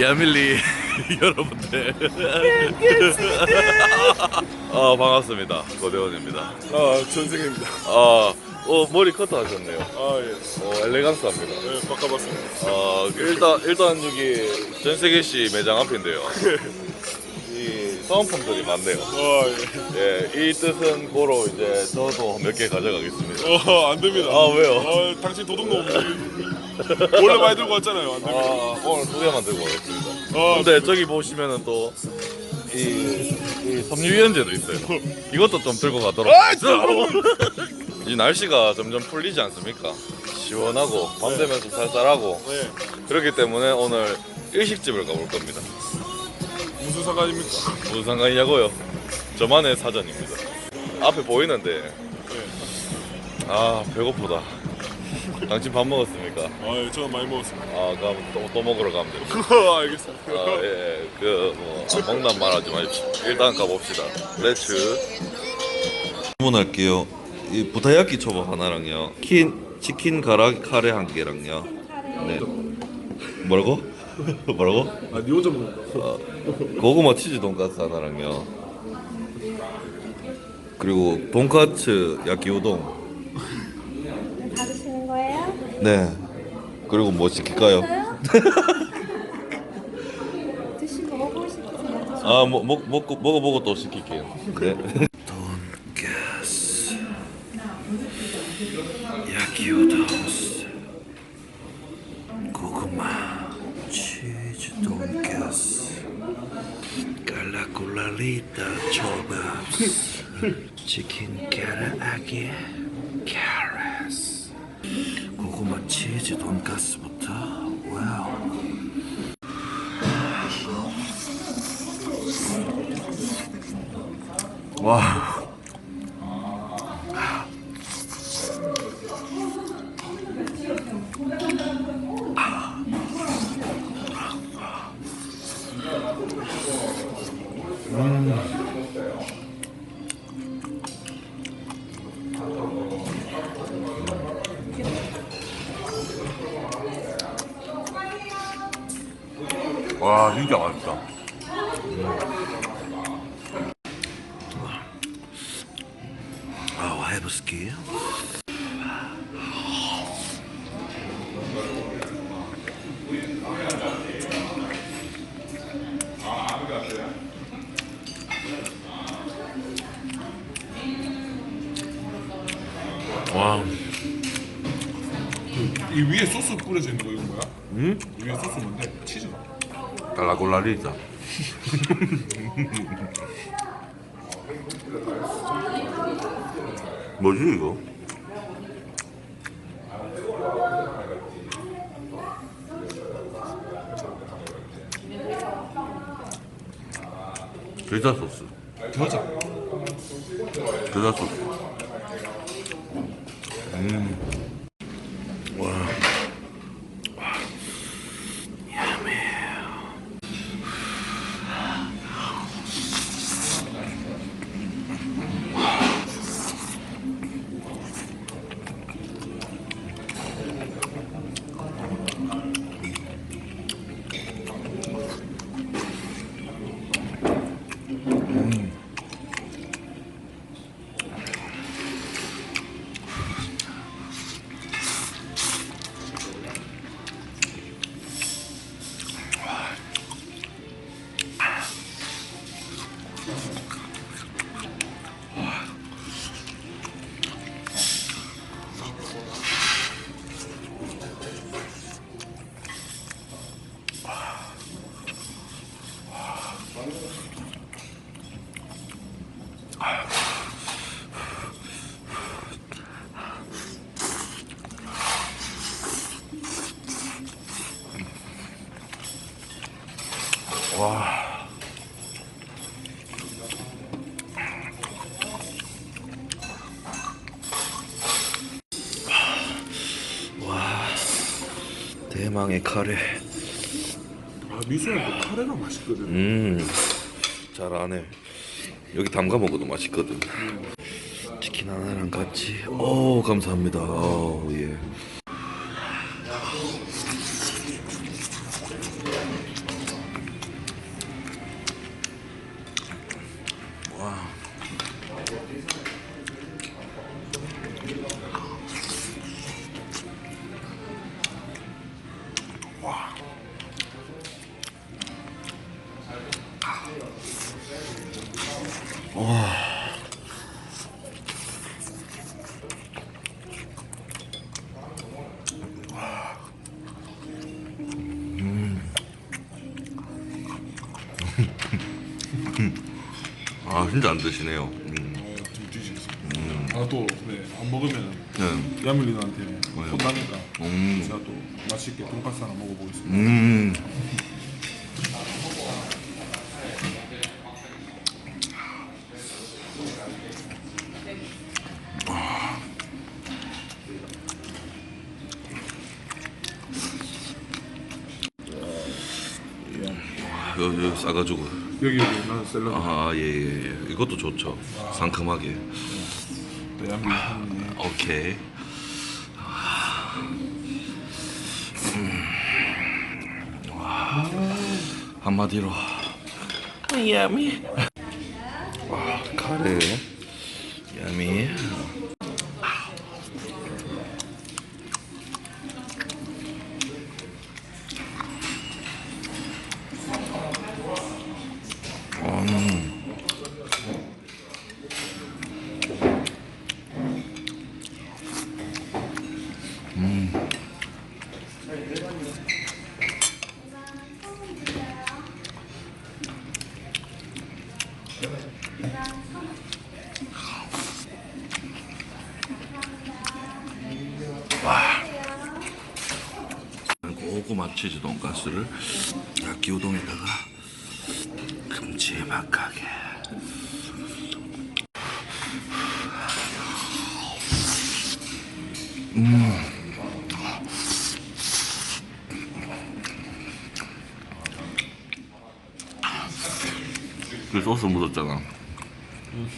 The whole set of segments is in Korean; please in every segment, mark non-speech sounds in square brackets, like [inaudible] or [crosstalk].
야밀리 [laughs] 여러분들 아 반갑습니다 고대원입니다 아 전생입니다. 아 어, 머리 커트 하셨네요 아 예. 어, 엘레강스합니다 네 바꿔봤습니다. 아 일단 일단 여기 전세계시 매장 앞인데요 [laughs] 이 사은품들이 많네요 아 예. 예, 이 뜻은 고로 이제 저도 몇 개 가져가겠습니다 어 안 됩니다. 아, 왜요? 아 당신 도둑놈. [laughs] 원래 많이 들고 왔잖아요. 안 됩니다. 아 오늘 두 개만 들고 오겠습니다 아, 근데 저기 보시면은 또 이, 이 섬유유연제도 있어요. 이것도 좀 들고 가도록. 아, [laughs] 이 날씨가 점점 풀리지 않습니까? 시원하고 밤 되면 좀 쌀쌀하고 네. 그렇기 때문에 오늘 일식집을 가볼 겁니다. 무슨 상관입니까? 무슨 상관이냐고요? 저만의 사전입니다. 앞에 보이는데 네. 아 배고프다. 당신 밥 먹었습니까? 아 예. 저는 많이 먹었습니다. 아 그럼 또, 또 먹으러 가면 됩니다. [laughs] 알겠습니다. 아, 예, 예. 그, 뭐, 아, 먹는 말 하지 마십시오. 일단 가봅시다. 렛츠. 주문할게요. 이 부타야키 초밥 하나랑요. 킨, 치킨 가라 카레 한 개랑요. 네. 뭐라고? [laughs] 뭐라고? 아, 니 혼자 먹는다. 어, 고구마 치즈 돈가스 하나랑요. 그리고 돈카츠 야끼 우동. 받으시는 거예요? 네. 그리고 뭐 시킬까요? [laughs] 드시고 먹고 싶으세요? 아, 뭐, 먹, 먹고, 먹어보고 또 시킬게요. 네. 돈가스. 야키우동스. 고구마. 치즈 돈가스. 깔라콜라리타 초밥. 치킨 카라아게. 고구마 치즈 돈가스부터. 와우. 와. 와 진짜 맛있다. A ski. 와, 이 위에 소스 뿌려져 있는 거 이건 뭐야? 응? 이 위에 소스 뭔데? 치즈가. 깔라골라리자. [laughs] 뭐지 이거? 겨자 소스. 겨자. 겨자 소스. 음. 와. 와. 대망의 카레. 아 미소는 또 카레가 맛있거든. 음. 잘하네. 여기 담가 먹어도 맛있거든. 치킨 하나랑 같이. 오, 감사합니다. 어, 예. [laughs] [laughs] 아 진짜 안 드시네요. 음. 아또네안 먹으면 네. 야밀리한테 혼나니까 음. 제가 또 맛있게 돈가스 하나 먹어보겠습니다. 음. 싸가지고. 여기 여기 나는 샐러드 아예 예 예. 이것도 좋죠. 상큼하게. 네, 야밀리 한 오케이. 음. 와, 한마디로. 야미. 와 카레. 야미 음. 고구마 치즈 돈가스를 야끼 우동에다가 큼지막하게 그 소스 묻었잖아 어.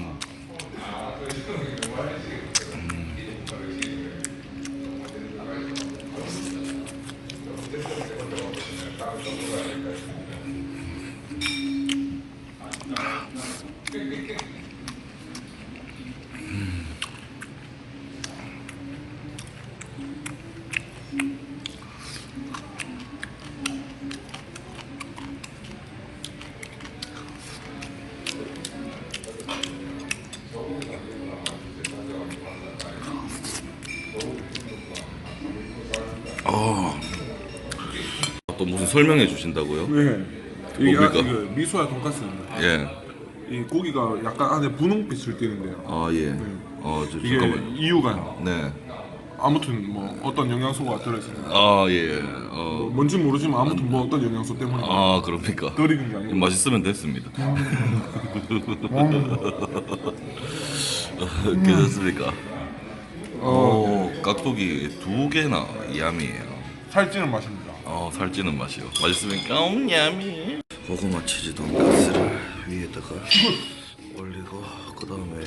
[laughs] 설명해 주신다고요? 네. 이게 아, 뭡니까? 이거 미소야 돈가스입니다. 예. 이 고기가 약간 안에 분홍빛을 띠는데요. 아 예. 어, 저, 이게 잠깐만. 이유가 네. 아무튼 뭐 어떤 영양소가 들어있어요. 아 예. 어. 뭔지 모르지만 아무튼 뭐 어떤 영양소 때문에 아 그럽니까? 덜 익은 게 아니고 맛있으면 됐습니다. [laughs] 괜찮습니까? 어, 깍두기 두 개나 얌이에요. 살찌는 맛입니다. 어, 살찌는 맛이요. 맛있습니까? 음, 얌이. 고구마 치즈 돈가스를 위에다가 올리고 그 다음에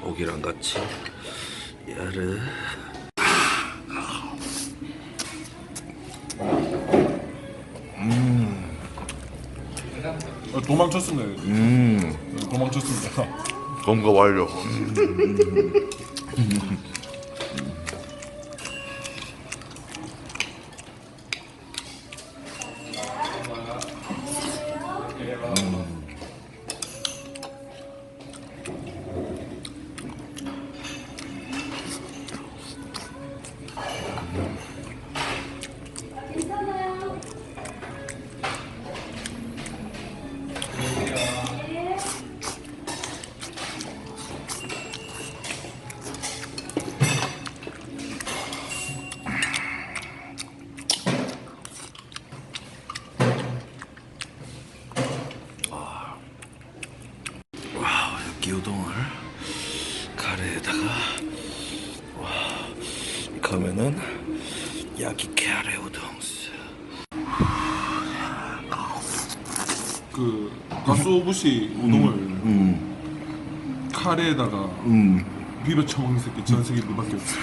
고기랑 같이 야르. 어, 도망쳤습니다. 음, 네, 도망쳤습니다. 검거 완료. [laughs] 가스오부시 우동을 음, 카레에다가 음. 비벼 처먹는 새끼 전 세계 너밖에 없어.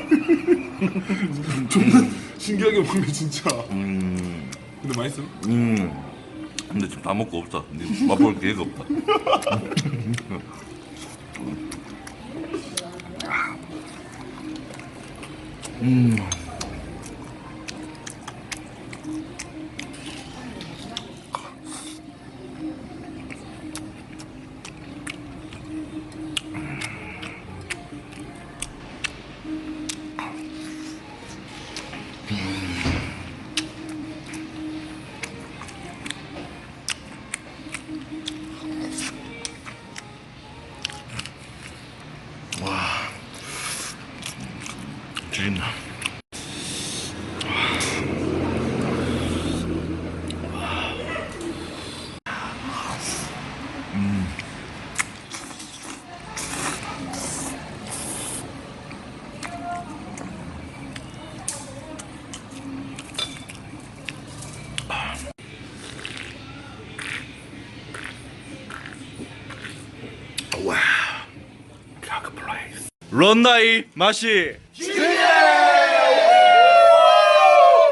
[laughs] 존나 신기하게 먹네 진짜. 음, 근데 맛있어? 음. 근데 지금 다 먹고 없다. 근데 맛볼 기회가 없다. [laughs] 음. 런나이 맛이